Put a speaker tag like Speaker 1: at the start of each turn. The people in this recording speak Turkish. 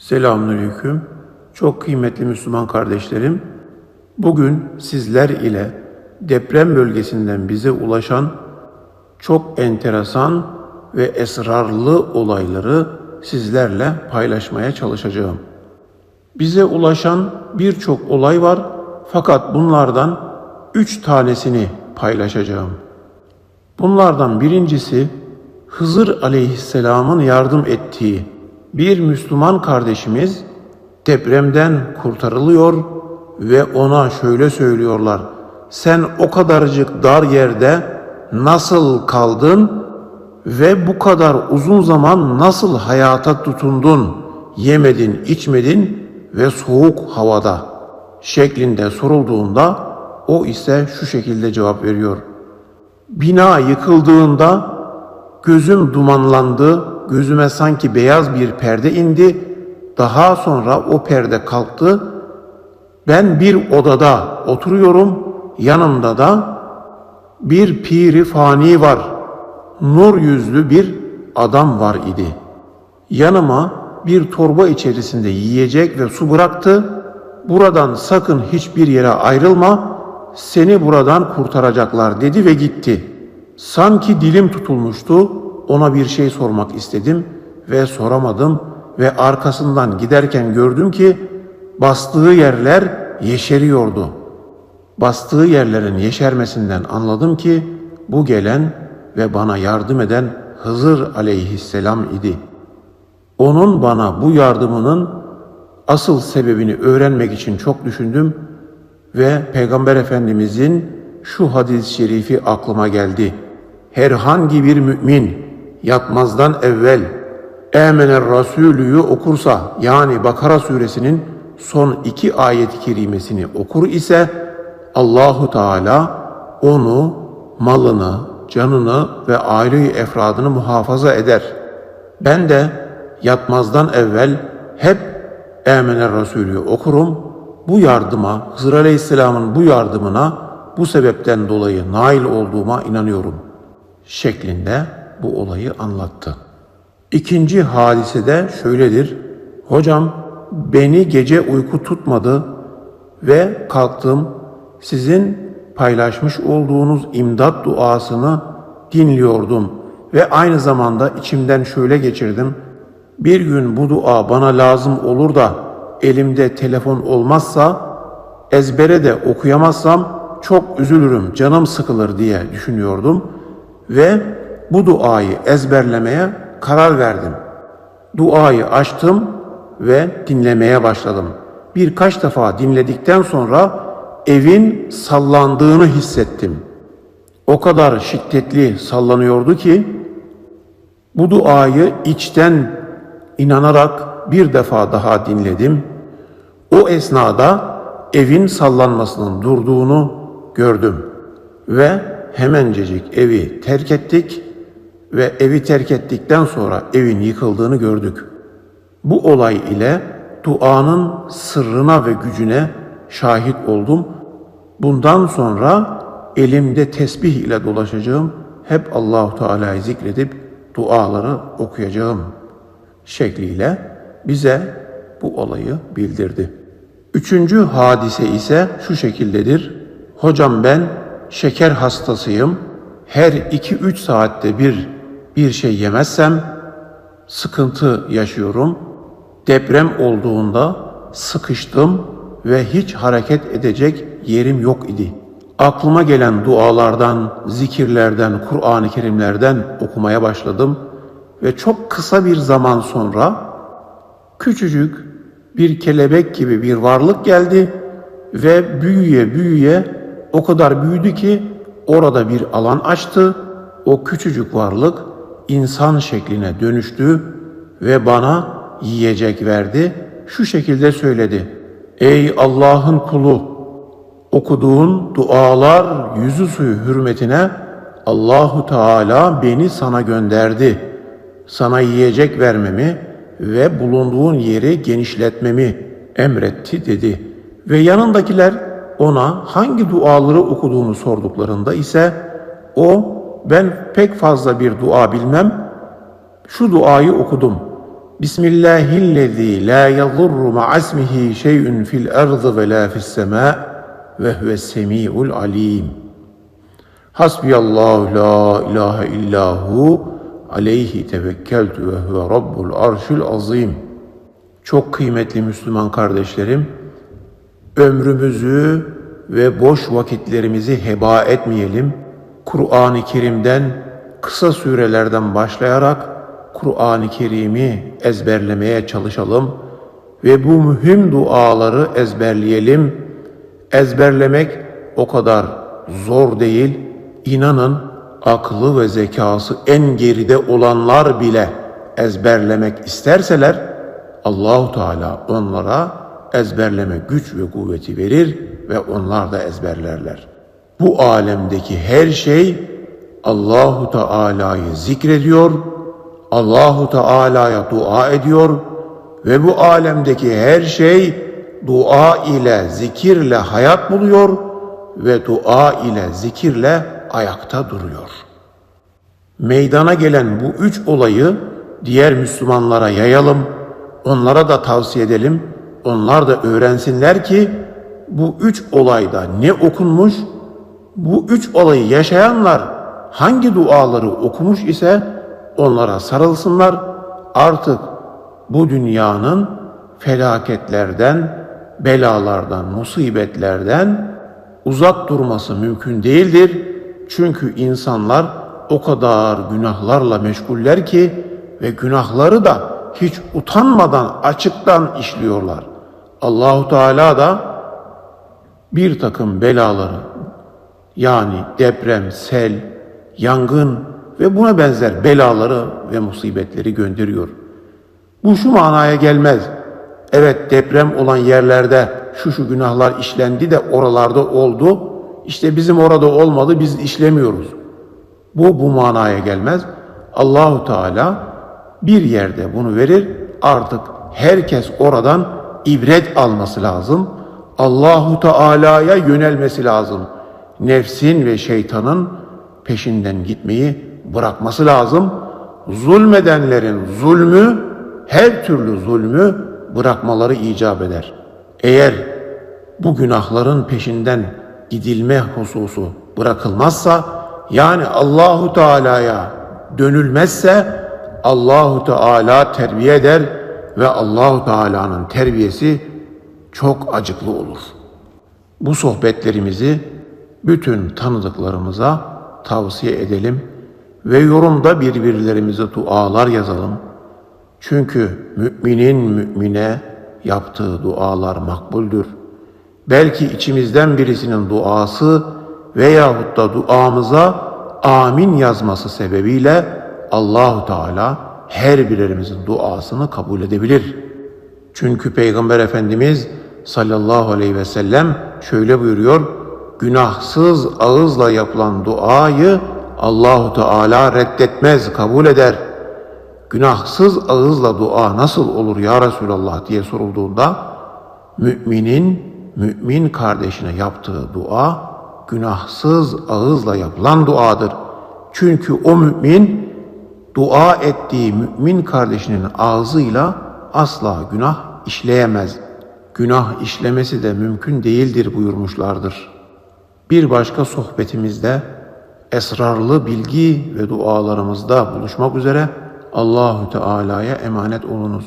Speaker 1: Selamünaleyküm. Çok kıymetli Müslüman kardeşlerim. Bugün sizler ile deprem bölgesinden bize ulaşan çok enteresan ve esrarlı olayları sizlerle paylaşmaya çalışacağım. Bize ulaşan birçok olay var fakat bunlardan üç tanesini paylaşacağım. Bunlardan birincisi Hızır aleyhisselamın yardım ettiği bir Müslüman kardeşimiz depremden kurtarılıyor ve ona şöyle söylüyorlar. Sen o kadarcık dar yerde nasıl kaldın ve bu kadar uzun zaman nasıl hayata tutundun? Yemedin, içmedin ve soğuk havada şeklinde sorulduğunda o ise şu şekilde cevap veriyor. Bina yıkıldığında gözüm dumanlandı, gözüme sanki beyaz bir perde indi. Daha sonra o perde kalktı. Ben bir odada oturuyorum, yanımda da bir piri fani var. Nur yüzlü bir adam var idi. Yanıma bir torba içerisinde yiyecek ve su bıraktı. Buradan sakın hiçbir yere ayrılma, seni buradan kurtaracaklar dedi ve gitti. Sanki dilim tutulmuştu, ona bir şey sormak istedim ve soramadım ve arkasından giderken gördüm ki bastığı yerler yeşeriyordu. Bastığı yerlerin yeşermesinden anladım ki bu gelen ve bana yardım eden Hızır aleyhisselam idi. Onun bana bu yardımının asıl sebebini öğrenmek için çok düşündüm ve Peygamber Efendimizin şu hadis-i şerifi aklıma geldi. Herhangi bir mümin yatmazdan evvel Emener Rasulü'yü okursa yani Bakara suresinin son iki ayet-i kerimesini okur ise Allahu Teala onu, malını, canını ve aile efradını muhafaza eder. Ben de yatmazdan evvel hep Emener Resulü okurum. Bu yardıma, Hızır Aleyhisselam'ın bu yardımına bu sebepten dolayı nail olduğuma inanıyorum. Şeklinde bu olayı anlattı. İkinci hadise de şöyledir. Hocam beni gece uyku tutmadı ve kalktım sizin paylaşmış olduğunuz imdat duasını dinliyordum ve aynı zamanda içimden şöyle geçirdim. Bir gün bu dua bana lazım olur da elimde telefon olmazsa ezbere de okuyamazsam çok üzülürüm, canım sıkılır diye düşünüyordum ve bu duayı ezberlemeye karar verdim. Duayı açtım ve dinlemeye başladım. Birkaç defa dinledikten sonra evin sallandığını hissettim. O kadar şiddetli sallanıyordu ki bu duayı içten inanarak bir defa daha dinledim. O esnada evin sallanmasının durduğunu gördüm ve hemencecik evi terk ettik ve evi terk ettikten sonra evin yıkıldığını gördük. Bu olay ile duanın sırrına ve gücüne şahit oldum. Bundan sonra elimde tesbih ile dolaşacağım. Hep Allahu Teala'yı zikredip duaları okuyacağım şekliyle bize bu olayı bildirdi. Üçüncü hadise ise şu şekildedir. Hocam ben şeker hastasıyım. Her iki üç saatte bir bir şey yemezsem sıkıntı yaşıyorum. Deprem olduğunda sıkıştım ve hiç hareket edecek yerim yok idi. Aklıma gelen dualardan, zikirlerden, Kur'an-ı Kerimlerden okumaya başladım ve çok kısa bir zaman sonra küçücük bir kelebek gibi bir varlık geldi ve büyüye büyüye o kadar büyüdü ki orada bir alan açtı. O küçücük varlık insan şekline dönüştü ve bana yiyecek verdi. Şu şekilde söyledi. Ey Allah'ın kulu! Okuduğun dualar yüzü suyu hürmetine Allahu Teala beni sana gönderdi. Sana yiyecek vermemi ve bulunduğun yeri genişletmemi emretti dedi. Ve yanındakiler ona hangi duaları okuduğunu sorduklarında ise o ben pek fazla bir dua bilmem. Şu duayı okudum. Bismillahillezî la yadurru ma'asmihi şey'ün fil ardı ve la fis semâ ve huves semî'ul alîm. Hasbiyallahu la ilahe illahu aleyhi tevekkeltü ve huve rabbul arşül azim. Çok kıymetli Müslüman kardeşlerim, ömrümüzü ve boş vakitlerimizi heba etmeyelim. Kur'an-ı Kerim'den kısa surelerden başlayarak Kur'an-ı Kerim'i ezberlemeye çalışalım ve bu mühim duaları ezberleyelim. Ezberlemek o kadar zor değil. İnanın aklı ve zekası en geride olanlar bile ezberlemek isterseler Allahu Teala onlara ezberleme güç ve kuvveti verir ve onlar da ezberlerler. Bu alemdeki her şey Allahu Teala'yı zikrediyor, Allahu Teala'ya dua ediyor ve bu alemdeki her şey dua ile zikirle hayat buluyor ve dua ile zikirle ayakta duruyor. Meydana gelen bu üç olayı diğer Müslümanlara yayalım, onlara da tavsiye edelim, onlar da öğrensinler ki bu üç olayda ne okunmuş, bu üç olayı yaşayanlar hangi duaları okumuş ise onlara sarılsınlar. Artık bu dünyanın felaketlerden, belalardan, musibetlerden uzak durması mümkün değildir. Çünkü insanlar o kadar günahlarla meşguller ki ve günahları da hiç utanmadan açıktan işliyorlar. Allahu Teala da bir takım belaları yani deprem, sel, yangın ve buna benzer belaları ve musibetleri gönderiyor. Bu şu manaya gelmez. Evet deprem olan yerlerde şu şu günahlar işlendi de oralarda oldu. İşte bizim orada olmadı biz işlemiyoruz. Bu bu manaya gelmez. Allahu Teala bir yerde bunu verir. Artık herkes oradan ibret alması lazım. Allahu Teala'ya yönelmesi lazım. Nefsin ve şeytanın peşinden gitmeyi bırakması lazım. Zulmedenlerin zulmü her türlü zulmü bırakmaları icap eder. Eğer bu günahların peşinden gidilme hususu bırakılmazsa yani Allahu Teala'ya dönülmezse Allahu Teala terbiye eder ve Allahu Teala'nın terbiyesi çok acıklı olur. Bu sohbetlerimizi bütün tanıdıklarımıza tavsiye edelim ve yorumda birbirlerimize dualar yazalım. Çünkü müminin mümine yaptığı dualar makbuldür. Belki içimizden birisinin duası veyahut da duamıza amin yazması sebebiyle Allahu Teala her birimizin duasını kabul edebilir. Çünkü Peygamber Efendimiz sallallahu aleyhi ve sellem şöyle buyuruyor. Günahsız ağızla yapılan duayı Allahu Teala reddetmez, kabul eder. Günahsız ağızla dua nasıl olur ya Resulallah diye sorulduğunda müminin mümin kardeşine yaptığı dua günahsız ağızla yapılan duadır. Çünkü o mümin dua ettiği mümin kardeşinin ağzıyla asla günah işleyemez. Günah işlemesi de mümkün değildir buyurmuşlardır. Bir başka sohbetimizde esrarlı bilgi ve dualarımızda buluşmak üzere Allahu Teala'ya emanet olunuz.